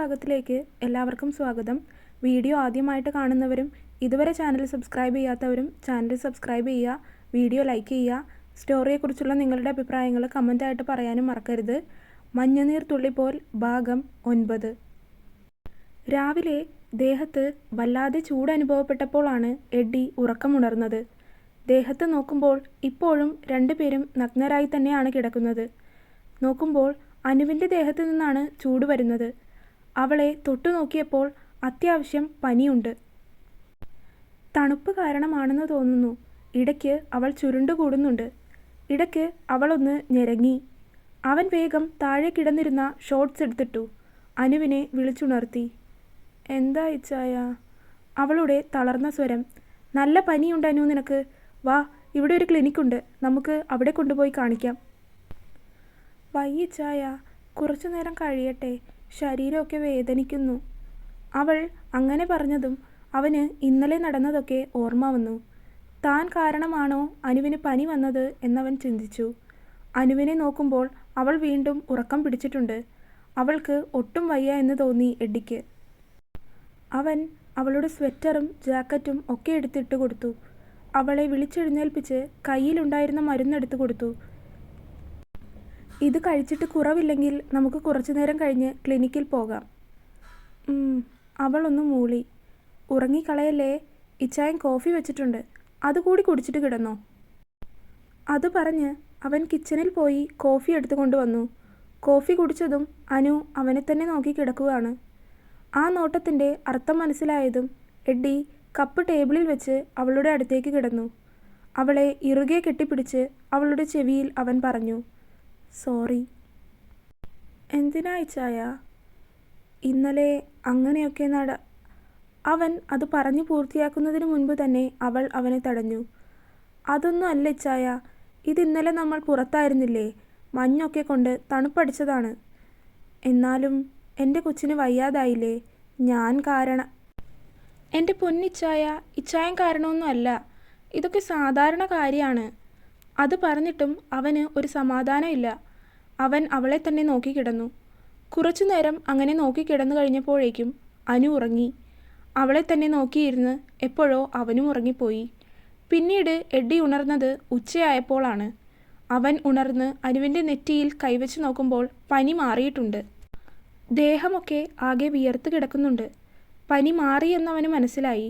ഭാഗത്തിലേക്ക് എല്ലാവർക്കും സ്വാഗതം. വീഡിയോ ആദ്യമായിട്ട് കാണുന്നവരും ഇതുവരെ ചാനൽ സബ്സ്ക്രൈബ് ചെയ്യാത്തവരും ചാനൽ സബ്സ്ക്രൈബ് ചെയ്യുക വീഡിയോ ലൈക്ക് ചെയ്യുക സ്റ്റോറിയെക്കുറിച്ചുള്ള നിങ്ങളുടെ അഭിപ്രായങ്ങൾ കമന്റായിട്ട് പറയാനും മറക്കരുത്. മഞ്ഞനീർ തുള്ളിപ്പോൽ ഭാഗം ഒൻപത്. രാവിലെ ദേഹത്ത് വല്ലാതെ ചൂട് അനുഭവപ്പെട്ടപ്പോഴാണ് എഡ്ഡി ഉറക്കമുണർന്നത്. ദേഹത്ത് നോക്കുമ്പോൾ ഇപ്പോഴും രണ്ടുപേരും നഗ്നരായി തന്നെയാണ് കിടക്കുന്നത്. നോക്കുമ്പോൾ അനുവിന്റെ ദേഹത്ത് നിന്നാണ് ചൂട് വരുന്നത്. അവളെ തൊട്ടു നോക്കിയപ്പോൾ അത്യാവശ്യം പനിയുണ്ട്. തണുപ്പ് കാരണമാണെന്ന് തോന്നുന്നു. ഇടയ്ക്ക് അവൾ ചുരുണ്ടുകൂടുന്നുണ്ട് ഇടയ്ക്ക് അവളൊന്ന് ഞെരങ്ങി. അവൻ വേഗം താഴെ കിടന്നിരുന്ന ഷോർട്സ് എടുത്തിട്ടു. അനുവിനെ വിളിച്ചുണർത്തി. എന്താ ഇച്ചായ? അവളുടെ തളർന്ന സ്വരം. നല്ല പനിയുണ്ട് അനു നിനക്ക്. വാ ഇവിടെ ഒരു ക്ലിനിക്കുണ്ട്. നമുക്ക് അവിടെ കൊണ്ടുപോയി കാണിക്കാം. വയ്യച്ചായ കുറച്ചു നേരം കഴിയട്ടെ. ശരീരമൊക്കെ വേദനിക്കുന്നു. അവൾ അങ്ങനെ പറഞ്ഞതും അവന് ഇന്നലെ നടന്നതൊക്കെ ഓർമ്മ വന്നു. താൻ കാരണമാണോ അനുവിന് പനി വന്നത് എന്നവൻ ചിന്തിച്ചു. അനുവിനെ നോക്കുമ്പോൾ അവൾ വീണ്ടും ഉറക്കം പിടിച്ചിട്ടുണ്ട്. അവൾക്ക് ഒട്ടും വയ്യ എന്ന് തോന്നി എഡിക്ക്. അവൻ അവളുടെ സ്വെറ്ററും ജാക്കറ്റും ഒക്കെ എടുത്തിട്ട് കൊടുത്തു. അവളെ വിളിച്ചെഴുന്നേൽപ്പിച്ച് കയ്യിലുണ്ടായിരുന്ന മരുന്നെടുത്തു കൊടുത്തു. ഇത് കഴിച്ചിട്ട് കുറവില്ലെങ്കിൽ നമുക്ക് കുറച്ചു നേരം കഴിഞ്ഞ് ക്ലിനിക്കിൽ പോകാം. അവളൊന്ന് മൂളി. ഉറങ്ങിക്കളയല്ലേ? ഇച്ചായൻ കോഫി വെച്ചിട്ടുണ്ട്. അതുകൂടി കുടിച്ചിട്ട് കിടന്നോ? അത് പറഞ്ഞ് അവൻ കിച്ചണിൽ പോയി കോഫി എടുത്തു കൊണ്ടുവന്നു. കോഫി കുടിച്ചതും അനു അവനെ തന്നെ നോക്കി കിടക്കുകയാണ്. ആ നോട്ടത്തിന്റെ അർത്ഥം മനസ്സിലായതും എഡ്ഡി കപ്പ് ടേബിളിൽ വെച്ച് അവളുടെ അടുത്തേക്ക് കിടന്നു. അവളെ ഇറുകെ കെട്ടിപ്പിടിച്ച് അവളുടെ ചെവിയിൽ അവൻ പറഞ്ഞു. സോറി. എന്തിനാ ഇച്ചായ ഇന്നലെ അങ്ങനെയൊക്കെ നട. അവൻ അത് പറഞ്ഞു പൂർത്തിയാക്കുന്നതിന് മുൻപ് തന്നെ അവൾ അവനെ തടഞ്ഞു. അതൊന്നും അല്ല ഇച്ചായ ഇതിന്നലെ നമ്മൾ പുറത്തായിരുന്നില്ലേ? മഞ്ഞൊക്കെ കൊണ്ട് തണുപ്പടിച്ചതാണ്. എന്നാലും എന്റെ കൊച്ചിന് വയ്യാതായില്ലേ? ഞാൻ കാരണം. എന്റെ പൊന്നിച്ചായ ഇച്ചായം കാരണമൊന്നും അല്ല. ഇതൊക്കെ സാധാരണ കാര്യമാണ്. അത് പറഞ്ഞിട്ടും അവന് ഒരു സമാധാനമില്ല. അവൻ അവളെ തന്നെ നോക്കിക്കിടന്നു കുറച്ചു നേരം അങ്ങനെ നോക്കിക്കിടന്നു കഴിഞ്ഞപ്പോഴേക്കും അനു ഉറങ്ങി. അവളെ തന്നെ നോക്കിയിരുന്ന് എപ്പോഴോ അവനും ഉറങ്ങിപ്പോയി. പിന്നീട് എഡ്ഡി ഉണർന്നത് ഉച്ചയായപ്പോഴാണ് അവൻ ഉണർന്ന് അനുവിന്റെ നെറ്റിയിൽ കൈവച്ച് നോക്കുമ്പോൾ പനി മാറിയിട്ടുണ്ട്. ദേഹമൊക്കെ ആകെ വിയർത്ത് കിടക്കുന്നുണ്ട്. പനി മാറിയെന്നവന് മനസ്സിലായി.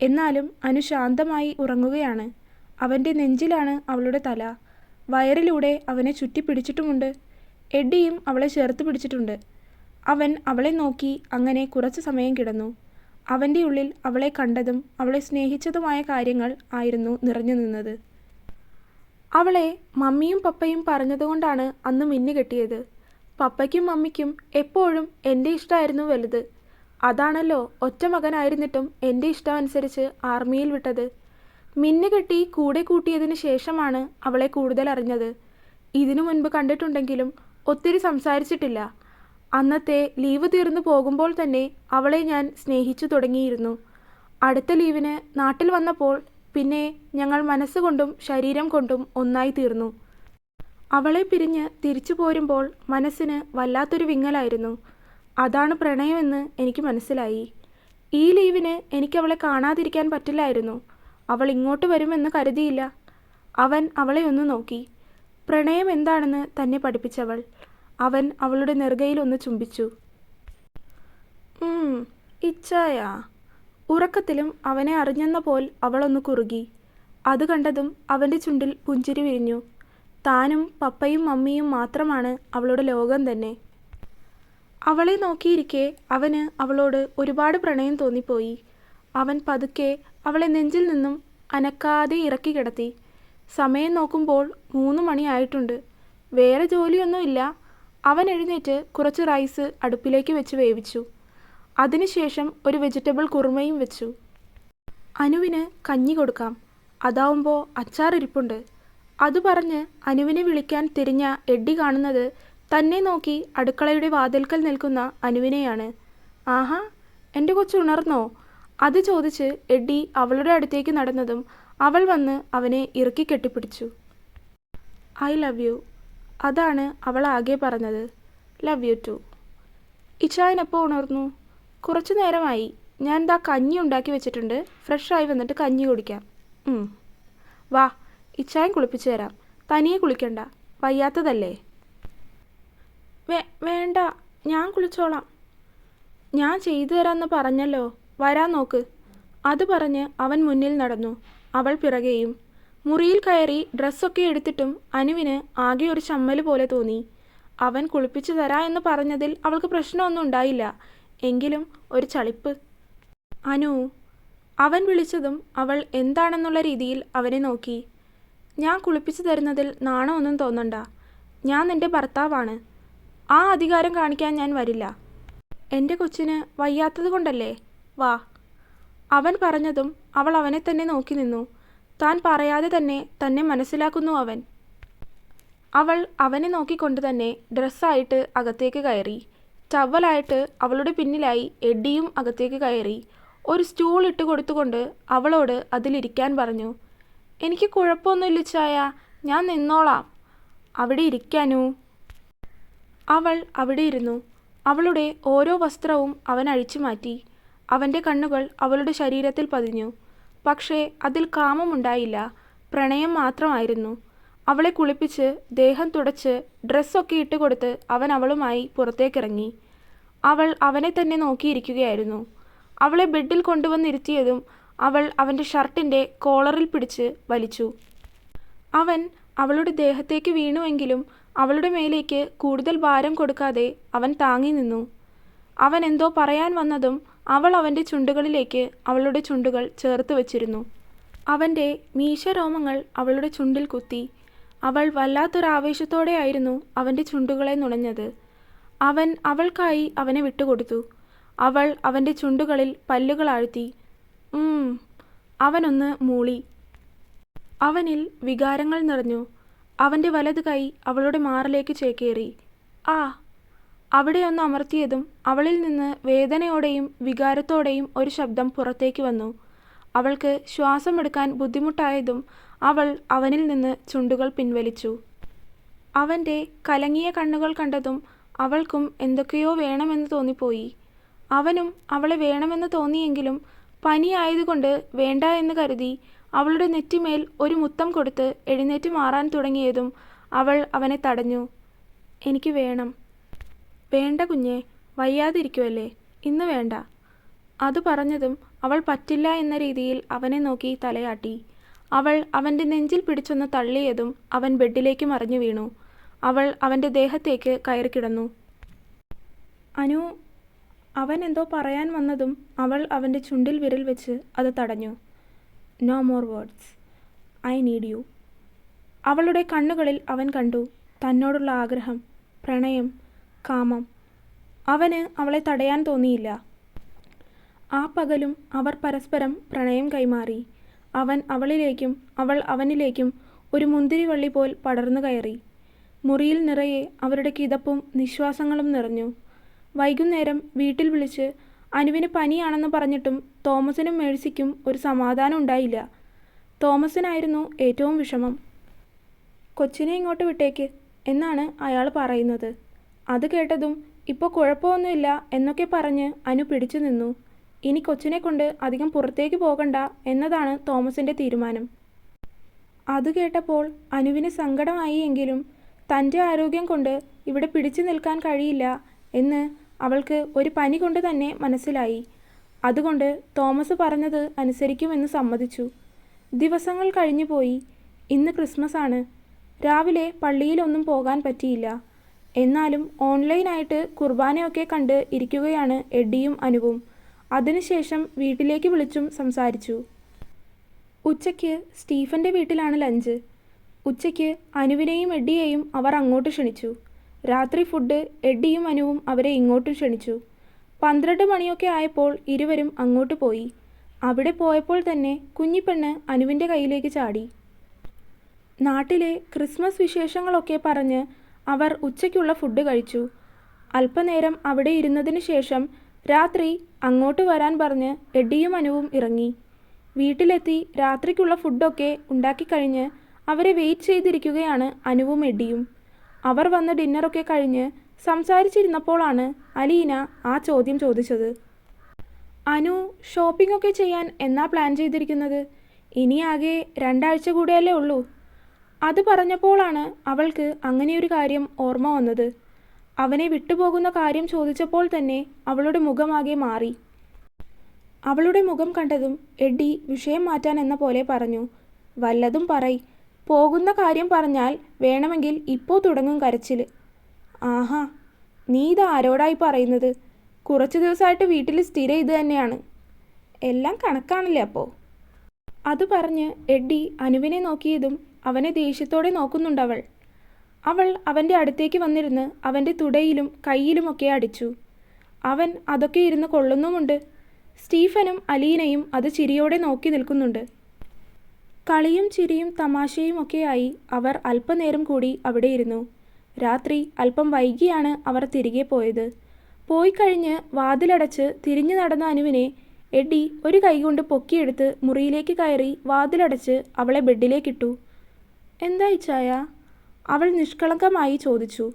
എന്നാലും അനു ശാന്തമായി ഉറങ്ങുകയാണ്. അവന്റെ നെഞ്ചിലാണ് അവളുടെ തല. വയറിലൂടെ അവനെ ചുറ്റിപ്പിടിച്ചിട്ടുമുണ്ട് എഡ്ഡിയും അവളെ ചേർത്ത് പിടിച്ചിട്ടുണ്ട്. അവൻ അവളെ നോക്കി അങ്ങനെ കുറച്ച് സമയം കിടന്നു. അവന്റെ ഉള്ളിൽ അവളെ കണ്ടതും അവളെ സ്നേഹിച്ചതുമായ കാര്യങ്ങൾ ആയിരുന്നു നിറഞ്ഞു നിന്നത്. അവളെ മമ്മിയും പപ്പയും പറഞ്ഞതുകൊണ്ടാണ് അന്ന് മിന്നു കെട്ടിയത്. പപ്പയ്ക്കും മമ്മിക്കും എപ്പോഴും എന്റെ ഇഷ്ടമായിരുന്നു വലുത്. അതാണല്ലോ ഒറ്റ മകനായിരുന്നിട്ടും എന്റെ ഇഷ്ടമനുസരിച്ച് ആർമിയിൽ വിട്ടത്. മിന്നു കെട്ടി കൂടെ കൂട്ടിയതിന് ശേഷമാണ് അവളെ കൂടുതൽ അറിഞ്ഞത്. ഇതിനു മുൻപ് കണ്ടിട്ടുണ്ടെങ്കിലും ഒത്തിരി സംസാരിച്ചിട്ടില്ല. അന്നത്തെ ലീവ് തീർന്നു പോകുമ്പോൾ തന്നെ അവളെ ഞാൻ സ്നേഹിച്ചു തുടങ്ങിയിരുന്നു. അടുത്ത ലീവിന് നാട്ടിൽ വന്നപ്പോൾ പിന്നെ ഞങ്ങൾ മനസ്സുകൊണ്ടും ശരീരം കൊണ്ടും ഒന്നായി തീർന്നു. അവളെ പിരിഞ്ഞ് തിരിച്ചു പോരുമ്പോൾ മനസ്സിന് വല്ലാത്തൊരു വിങ്ങലായിരുന്നു. അതാണ് പ്രണയമെന്ന് എനിക്ക് മനസ്സിലായി. ഈ ലീവിന് എനിക്കവളെ കാണാതിരിക്കാൻ പറ്റില്ലായിരുന്നു. അവൾ ഇങ്ങോട്ട് വരുമെന്ന് കരുതിയില്ല. അവൻ അവളെ ഒന്ന് നോക്കി. പ്രണയം എന്താണെന്ന് തന്നെ പഠിപ്പിച്ചവൾ. അവൻ അവളുടെ നെറുകയിൽ ഒന്ന് ചുംബിച്ചു. ഉം, ഇച്ചായ. ഉറക്കത്തിലും അവനെ അറിഞ്ഞെന്ന പോൽ അവളൊന്ന് കുറുകി. അത് കണ്ടതും അവന്റെ ചുണ്ടിൽ പുഞ്ചിരി വിരിഞ്ഞു. താനും പപ്പയും മമ്മിയും മാത്രമാണ് അവളുടെ ലോകം തന്നെ. അവളെ നോക്കിയിരിക്കെ അവന് അവളോട് ഒരുപാട് പ്രണയം തോന്നിപ്പോയി. അവൻ പതുക്കെ അവളെ നെഞ്ചിൽ നിന്നും അനക്കാതെ ഇറക്കി കിടത്തി. സമയം നോക്കുമ്പോൾ മൂന്ന് മണിയായിട്ടുണ്ട്. വേറെ ജോലിയൊന്നുമില്ല അവൻ എഴുന്നേറ്റ് കുറച്ച് റൈസ് അടുപ്പിലേക്ക് വെച്ച് വേവിച്ചു. അതിനുശേഷം ഒരു വെജിറ്റബിൾ കുറുമയും വെച്ചു. അനുവിന് കഞ്ഞി കൊടുക്കാം. അതാവുമ്പോൾ അച്ചാർ ഇരിപ്പുണ്ട്. അത് പറഞ്ഞ് അനുവിനെ വിളിക്കാൻ തിരിഞ്ഞ എഡ്ഡി കാണുന്നത് തന്നെ നോക്കി അടുക്കളയുടെ വാതിൽക്കൽ നിൽക്കുന്ന അനുവിനെയാണ്. ആഹാ എന്റെ കൊച്ചു ഉണർന്നോ? അത് ചോദിച്ച് എഡ്ഡി അവളുടെ അടുത്തേക്ക് നടന്നതും അവൾ വന്ന് അവനെ ഇറുക്കി കെട്ടിപ്പിടിച്ചു. ഐ ലവ് യു അതാണ് അവൾ ആകെ പറഞ്ഞത്. Love you too. ഇച്ചായൻ എപ്പോൾ ഉണർന്നു? കുറച്ചു നേരമായി. ഞാൻ ദാ കഞ്ഞി ഉണ്ടാക്കി വെച്ചിട്ടുണ്ട്. ഫ്രഷായി വന്നിട്ട് കഞ്ഞി കുടിക്കാം. വാ ഇച്ചായൻ കുളിപ്പിച്ചു തരാം. തനിയെ കുളിക്കണ്ട. വയ്യാത്തതല്ലേ? വേണ്ട. ഞാൻ കുളിച്ചോളാം. ഞാൻ ചെയ്തു തരാമെന്ന് പറഞ്ഞല്ലോ. വരാൻ നോക്ക്. അത് പറഞ്ഞ് അവൻ മുന്നിൽ നടന്നു. അവൾ പിറകെയും. മുറിയിൽ കയറി ഡ്രസ്സൊക്കെ എടുത്തിട്ടും അനുവിന് ആകെ ഒരു ചമ്മൽ പോലെ തോന്നി. അവൻ കുളിപ്പിച്ചു തരാ എന്ന് പറഞ്ഞതിൽ അവൾക്ക് പ്രശ്നമൊന്നും ഉണ്ടായില്ല. എങ്കിലും ഒരു ചളിപ്പ്. അനു അവൻ വിളിച്ചതും അവൾ എന്താണെന്നുള്ള രീതിയിൽ അവനെ നോക്കി. ഞാൻ കുളിപ്പിച്ചു തരുന്നതിൽ നാണമൊന്നും തോന്നണ്ട. ഞാൻ നിന്റെ ഭർത്താവാണ്. ആ അധികാരം കാണിക്കാൻ ഞാൻ വരില്ല. എന്റെ കൊച്ചിന് വയ്യാത്തത് കൊണ്ടല്ലേ? വാ. അവൻ പറഞ്ഞതും അവൾ അവനെ തന്നെ നോക്കി നിന്നു. താൻ പറയാതെ തന്നെ തന്നെ മനസ്സിലാക്കുന്നു അവൻ. അവൾ അവനെ നോക്കിക്കൊണ്ട് തന്നെ ഡ്രസ്സായിട്ട് അകത്തേക്ക് കയറി. ടവലായിട്ട് അവളുടെ പിന്നിലായി എഡ്ഡിയും അകത്തേക്ക് കയറി. ഒരു സ്റ്റൂൾ ഇട്ട് കൊടുത്തുകൊണ്ട് അവളോട് അതിലിരിക്കാൻ പറഞ്ഞു. എനിക്ക് കുഴപ്പമൊന്നുമില്ല ചായ. ഞാൻ നിന്നോളാം. അവിടെ ഇരിക്കാനു. അവൾ അവിടെ ഇരുന്നു. അവളുടെ ഓരോ വസ്ത്രവും അവൻ അഴിച്ചു മാറ്റി. അവന്റെ കണ്ണുകൾ അവളുടെ ശരീരത്തിൽ പതിഞ്ഞു. പക്ഷേ അതിൽ കാമമുണ്ടായില്ല. പ്രണയം മാത്രമായിരുന്നു. അവളെ കുളിപ്പിച്ച് ദേഹം തുടച്ച് ഡ്രസ്സൊക്കെ ഇട്ട് കൊടുത്ത് അവൻ അവളുമായി പുറത്തേക്കിറങ്ങി. അവൾ അവനെ തന്നെ നോക്കിയിരിക്കുകയായിരുന്നു. അവളെ ബെഡിൽ കൊണ്ടുവന്നിരുത്തിയതും അവൾ അവന്റെ ഷർട്ടിന്റെ കോളറിൽ പിടിച്ച് വലിച്ചു. അവൻ അവളുടെ ദേഹത്തേക്ക് വീണുവെങ്കിലും അവളുടെ മേലേക്ക് കൂടുതൽ ഭാരം കൊടുക്കാതെ അവൻ താങ്ങി നിന്നു. അവൻ എന്തോ പറയാൻ വന്നതും അവൾ അവന്റെ ചുണ്ടുകളിലേക്ക് അവളുടെ ചുണ്ടുകൾ ചേർത്ത് വച്ചിരുന്നു. അവന്റെ മീശരോമങ്ങൾ അവളുടെ ചുണ്ടിൽ കുത്തി. അവൾ വല്ലാത്തൊരാവേശത്തോടെയായിരുന്നു അവന്റെ ചുണ്ടുകളെ നുണഞ്ഞത്. അവൻ അവൾക്കായി അവനെ വിട്ടുകൊടുത്തു. അവൾ അവന്റെ ചുണ്ടുകളിൽ പല്ലുകൾ ആഴ്ത്തി. അവനൊന്ന് മൂളി. അവനിൽ വികാരങ്ങൾ നിറഞ്ഞു. അവന്റെ വലത് കൈ അവളുടെ മാറിലേക്ക് ചേക്കേറി. ആ അവിടെ ഒന്ന് അമർത്തിയതും അവളിൽ നിന്ന് വേദനയോടെയും വികാരത്തോടെയും ഒരു ശബ്ദം പുറത്തേക്ക് വന്നു. അവൾക്ക് ശ്വാസമെടുക്കാൻ ബുദ്ധിമുട്ടായതും അവൾ അവനിൽ നിന്ന് ചുണ്ടുകൾ പിൻവലിച്ചു. അവന്റെ കലങ്ങിയ കണ്ണുകൾ കണ്ടതും അവൾക്കും എന്തൊക്കെയോ വേണമെന്ന് തോന്നിപ്പോയി. അവനും അവളെ വേണമെന്ന് തോന്നിയെങ്കിലും പനിയായതുകൊണ്ട് വേണ്ട എന്ന് കരുതി അവളുടെ നെറ്റിമേൽ ഒരു മുത്തം കൊടുത്ത് എഴുന്നേറ്റ് മാറാൻ തുടങ്ങിയതും അവൾ അവനെ തടഞ്ഞു. എനിക്ക് വേണം വേണ്ട കുഞ്ഞെ വയ്യാതിരിക്കുമല്ലേ ഇന്ന് വേണ്ട. അത് പറഞ്ഞതും അവൾ പറ്റില്ല എന്ന രീതിയിൽ അവനെ നോക്കി തലയാട്ടി. അവൾ അവന്റെ നെഞ്ചിൽ പിടിച്ചൊന്ന് തള്ളിയതും അവൻ ബെഡിലേക്ക് മറിഞ്ഞു വീണു. അവൾ അവന്റെ ദേഹത്തേക്ക് കയറിക്കിടന്നു അനു അവൻ എന്തോ പറയാൻ വന്നതും അവൾ അവന്റെ ചുണ്ടിൽ വിരൽ വെച്ച് അത് തടഞ്ഞു. No more words I need you അവളുടെ കണ്ണുകളിൽ അവൻ കണ്ടു തന്നോടുള്ള ആഗ്രഹം പ്രണയം കാമം. അവന് അവളെ തടയാൻ തോന്നിയില്ല. ആ പകലും അവർ പരസ്പരം പ്രണയം കൈമാറി. അവൻ അവളിലേക്കും അവൾ അവനിലേക്കും ഒരു മുന്തിരിവള്ളി പോൽ പടർന്നു കയറി. മുറിയിൽ നിറയെ അവരുടെ കിതപ്പും നിശ്വാസങ്ങളും നിറഞ്ഞു. വൈകുന്നേരം വീട്ടിൽ വിളിച്ച് അനുവിന് പനിയാണെന്ന് പറഞ്ഞിട്ടും തോമസിനും മേഴ്സിക്കും ഒരു സമാധാനം ഉണ്ടായില്ല. തോമസിനായിരുന്നു ഏറ്റവും വിഷമം. കൊച്ചിനെ ഇങ്ങോട്ട് വിട്ടേക്ക് എന്നാണ് അയാൾ പറയുന്നത്. അത് കേട്ടതും ഇപ്പോൾ കുഴപ്പമൊന്നുമില്ല എന്നൊക്കെ പറഞ്ഞ് അനു പിടിച്ചു നിന്നു. ഇനി കൊച്ചിനെ കൊണ്ട് അധികം പുറത്തേക്ക് പോകണ്ട എന്നതാണ് തോമസിന്റെ തീരുമാനം. അത് കേട്ടപ്പോൾ അനുവിന് സങ്കടമായി എങ്കിലും തന്റെ ആരോഗ്യം കൊണ്ട് ഇവിടെ പിടിച്ചു നിൽക്കാൻ കഴിയില്ല എന്ന് അവൾക്ക് ഒരു പനി കൊണ്ട് തന്നെ മനസ്സിലായി. അതുകൊണ്ട് തോമസ് പറഞ്ഞത് അനുസരിക്കുമെന്ന് സമ്മതിച്ചു. ദിവസങ്ങൾ കഴിഞ്ഞു പോയി ഇന്ന് ക്രിസ്മസ് ആണ്. രാവിലെ പള്ളിയിലൊന്നും പോകാൻ പറ്റിയില്ല. എന്നാലും ഓൺലൈനായിട്ട് കുർബാനയൊക്കെ കണ്ട് ഇരിക്കുകയാണ് എഡ്ഡിയും അനുവും. അതിനുശേഷം വീട്ടിലേക്ക് വിളിച്ചും സംസാരിച്ചു. ഉച്ചയ്ക്ക് സ്റ്റീഫന്റെ വീട്ടിലാണ് ലഞ്ച്. ഉച്ചയ്ക്ക് അനുവിനെയും എഡ്ഡിയെയും അവർ അങ്ങോട്ട് ക്ഷണിച്ചു. രാത്രി ഫുഡ് എഡ്ഡിയും അനുവും അവരെ ഇങ്ങോട്ടും ക്ഷണിച്ചു. പന്ത്രണ്ട് മണിയൊക്കെ ആയപ്പോൾ ഇരുവരും അങ്ങോട്ട് പോയി. അവിടെ പോയപ്പോൾ തന്നെ കുഞ്ഞിപ്പെണ്ണ് അനുവിന്റെ കയ്യിലേക്ക് ചാടി. നാട്ടിലെ ക്രിസ്മസ് വിശേഷങ്ങളൊക്കെ പറഞ്ഞ് അവർ ഉച്ചയ്ക്കുള്ള ഫുഡ് കഴിച്ചു. അല്പനേരം അവിടെ ഇരുന്നതിന് ശേഷം രാത്രി അങ്ങോട്ട് വരാൻ പറഞ്ഞ് എഡിയും അനുവും ഇറങ്ങി. വീട്ടിലെത്തി രാത്രിക്കുള്ള ഫുഡൊക്കെ ഉണ്ടാക്കിക്കഴിഞ്ഞ് അവരെ വെയിറ്റ് ചെയ്തിരിക്കുകയാണ് അനുവും എഡിയും അവർ വന്ന് ഡിന്നറൊക്കെ കഴിഞ്ഞ് സംസാരിച്ചിരുന്നപ്പോഴാണ് അലീന ആ ചോദ്യം ചോദിച്ചത്. അനു ഷോപ്പിംഗ് ഒക്കെ ചെയ്യാൻ എന്നാ പ്ലാൻ ചെയ്തിരിക്കുന്നത്? ഇനി ആകെ രണ്ടാഴ്ച കൂടെയല്ലേ ഉള്ളൂ. അത് പറഞ്ഞപ്പോഴാണ് അവൾക്ക് അങ്ങനെയൊരു കാര്യം ഓർമ്മ വന്നത്. അവനെ വിട്ടുപോകുന്ന കാര്യം ചോദിച്ചപ്പോൾ തന്നെ അവളുടെ മുഖമാകെ മാറി. അവളുടെ മുഖം കണ്ടതും എഡ്ഡി വിഷയം മാറ്റാൻ എന്ന പോലെ പറഞ്ഞു. വല്ലതും പറയ്. പോകുന്ന കാര്യം പറഞ്ഞാൽ വേണമെങ്കിൽ ഇപ്പോൾ തുടങ്ങും കരച്ചിൽ. ആഹാ നീ ഇത് ആരോടായി പറയുന്നത്? കുറച്ച് ദിവസമായിട്ട് വീട്ടിൽ സ്ഥിരം ഇത് തന്നെയാണ്. എല്ലാം കണക്കാണല്ലേ അപ്പോൾ അത് പറഞ്ഞ് എഡ്ഡി അനുവിനെ നോക്കിയതും അവനെ ദേഷ്യത്തോടെ നോക്കുന്നുണ്ടവൾ. അവൾ അവന്റെ അടുത്തേക്ക് വന്നിരുന്ന് അവന്റെ തുടയിലും കയ്യിലുമൊക്കെ അടിച്ചു. അവൻ അതൊക്കെ ഇരുന്ന് കൊള്ളുന്നുമുണ്ട്. സ്റ്റീഫനും അലീനയും അത് ചിരിയോടെ നോക്കി നിൽക്കുന്നുണ്ട്. കളിയും ചിരിയും തമാശയും ഒക്കെയായി അവർ അല്പനേരം കൂടി അവിടെ ഇരുന്നു. രാത്രി അല്പം വൈകിയാണ് അവർ തിരികെ പോയത്. പോയി കഴിഞ്ഞ് വാതിലടച്ച് തിരിഞ്ഞു നടന്ന അനുവിനെ എഡി ഒരു കൈകൊണ്ട് പൊക്കിയെടുത്ത് മുറിയിലേക്ക് കയറി വാതിലടച്ച് അവളെ ബെഡിലേക്കിട്ടു. എന്താ ചായ? അവൾ നിഷ്കളങ്കമായി ചോദിച്ചു.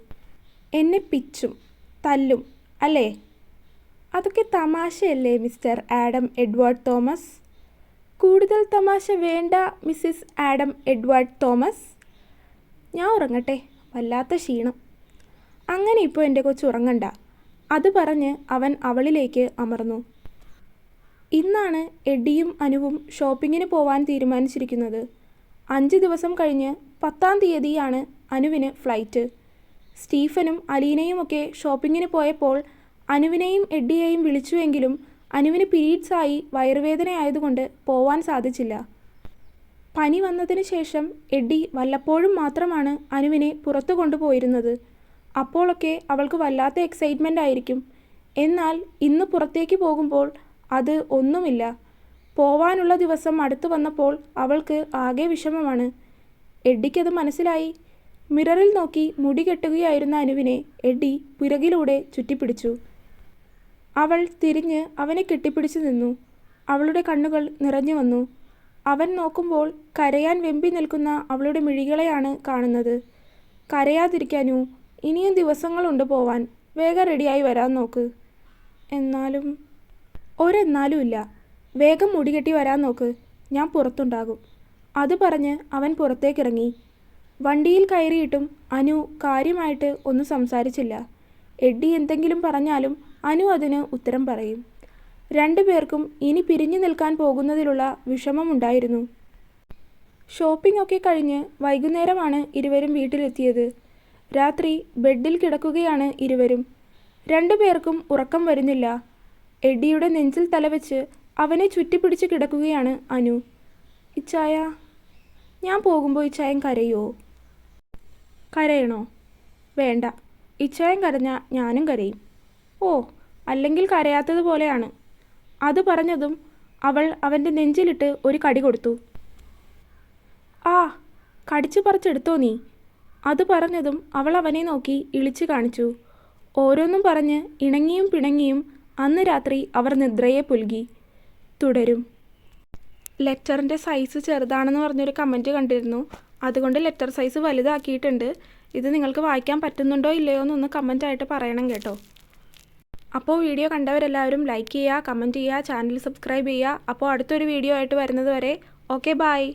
എന്നെ പിച്ചും തല്ലും അല്ലേ? അതൊക്കെ തമാശയല്ലേ മിസ്റ്റർ ആഡം എഡ്വേർഡ് തോമസ്? കൂടുതൽ തമാശ വേണ്ട മിസ്സിസ് ആഡം എഡ്വേർഡ് തോമസ്? ഞാൻ ഉറങ്ങട്ടെ വല്ലാത്ത ക്ഷീണം. അങ്ങനെ ഇപ്പോൾ എന്റെ കൊച്ചു ഉറങ്ങണ്ട. അത് പറഞ്ഞ് അവൻ അവളിലേക്ക് അമർന്നു. ഇന്നാണ് എഡിയും അനുവും ഷോപ്പിങ്ങിന് പോവാൻ തീരുമാനിച്ചിരിക്കുന്നത്. അഞ്ച് ദിവസം കഴിഞ്ഞ് പത്താം തീയതിയാണ് അനുവിന് ഫ്ലൈറ്റ്. സ്റ്റീഫനും അലീനയുമൊക്കെ ഷോപ്പിങ്ങിന് പോയപ്പോൾ അനുവിനെയും എഡ്ഡിയെയും വിളിച്ചുവെങ്കിലും അനുവിന് പീരീഡ്സായി വയറുവേദന ആയതുകൊണ്ട് പോവാൻ സാധിച്ചില്ല. പനി വന്നതിന് ശേഷം എഡ്ഡി വല്ലപ്പോഴും മാത്രമാണ് അനുവിനെ പുറത്തു കൊണ്ടുപോയിരുന്നത്. അപ്പോഴൊക്കെ അവൾക്ക് വല്ലാത്ത എക്സൈറ്റ്മെന്റ് ആയിരിക്കും എന്നാൽ ഇന്ന് പുറത്തേക്ക് പോകുമ്പോൾ അത് ഒന്നുമില്ല. പോവാനുള്ള ദിവസം അടുത്തു വന്നപ്പോൾ അവൾക്ക് ആകെ വിഷമമാണ്. എഡ്ഡിക്കത് മനസ്സിലായി. മിററിൽ നോക്കി മുടി കെട്ടുകയായിരുന്ന അനുവിനെ എഡ്ഡി പിറകിലൂടെ ചുറ്റിപ്പിടിച്ചു. അവൾ തിരിഞ്ഞ് അവനെ കെട്ടിപ്പിടിച്ചു നിന്നു. അവളുടെ കണ്ണുകൾ നിറഞ്ഞു വന്നു. അവൻ നോക്കുമ്പോൾ കരയാൻ വെമ്പി നിൽക്കുന്ന അവളുടെ മിഴികളെയാണ് കാണുന്നത്. കരയാതിരിക്കാനു ഇനിയും ദിവസങ്ങളുണ്ട് പോവാൻ. വേഗം റെഡിയായി വരാൻ നോക്ക്. എന്നാലും ഒരെന്നാലും ഇല്ല. വേഗം മുടികെട്ടി വരാൻ നോക്ക്. ഞാൻ പുറത്തുണ്ടാകും. അത് പറഞ്ഞ് അവൻ പുറത്തേക്കിറങ്ങി. വണ്ടിയിൽ കയറിയിട്ടും അനു കാര്യമായിട്ട് ഒന്നും സംസാരിച്ചില്ല. എഡ്ഡി എന്തെങ്കിലും പറഞ്ഞാലും അനു അതിന് ഉത്തരം പറയും. രണ്ടുപേർക്കും ഇനി പിരിഞ്ഞു നിൽക്കാൻ പോകുന്നതിലുള്ള വിഷമമുണ്ടായിരുന്നു ഷോപ്പിംഗ് ഒക്കെ കഴിഞ്ഞ് വൈകുന്നേരമാണ് ഇരുവരും വീട്ടിലെത്തിയത്. രാത്രി ബെഡിൽ കിടക്കുകയാണ് ഇരുവരും. രണ്ടുപേർക്കും ഉറക്കം വരുന്നില്ല. എഡ്ഡിയുടെ നെഞ്ചിൽ തലവെച്ച് അവനെ ചുറ്റിപ്പിടിച്ച് കിടക്കുകയാണ് അനു. ഇച്ചായ ഞാൻ പോകുമ്പോൾ ഇച്ചായൻ കരയോ? കരയണോ? വേണ്ട. ഇച്ചായം കരഞ്ഞ ഞാനും കരയും. ഓ അല്ലെങ്കിൽ കരയാത്തതുപോലെയാണ് അത് പറഞ്ഞതും അവൾ അവന്റെ നെഞ്ചിലിട്ട് ഒരു കടി കൊടുത്തു. ആ കടിച്ചു പറിച്ചെടുത്തോ നീ? അത് പറഞ്ഞതും അവൾ അവനെ നോക്കി ഇളിച്ചു കാണിച്ചു. ഓരോന്നും പറഞ്ഞ് ഇണങ്ങിയും പിണങ്ങിയും അന്ന് രാത്രി അവർ നിദ്രയെ പുൽകി. തുടരും. ലെറ്ററിന്റെ സൈസ് ചെറുതാണെന്ന് പറഞ്ഞൊരു കമന്റ് കണ്ടിരുന്നു. അതുകൊണ്ട് ലെറ്റർ സൈസ് വലുതാക്കിയിട്ടുണ്ട്. ഇത് നിങ്ങൾക്ക് വായിക്കാൻ പറ്റുന്നുണ്ടോ ഇല്ലയോ എന്നൊന്ന് കമന്റായിട്ട് പറയണം കേട്ടോ. അപ്പോൾ വീഡിയോ കണ്ടവരെല്ലാവരും ലൈക്ക് ചെയ്യുക കമന്റ് ചെയ്യുക ചാനൽ സബ്സ്ക്രൈബ് ചെയ്യുക. അപ്പോൾ അടുത്തൊരു വീഡിയോ ആയിട്ട് വരുന്നത് വരെ ഓക്കെ ബായ്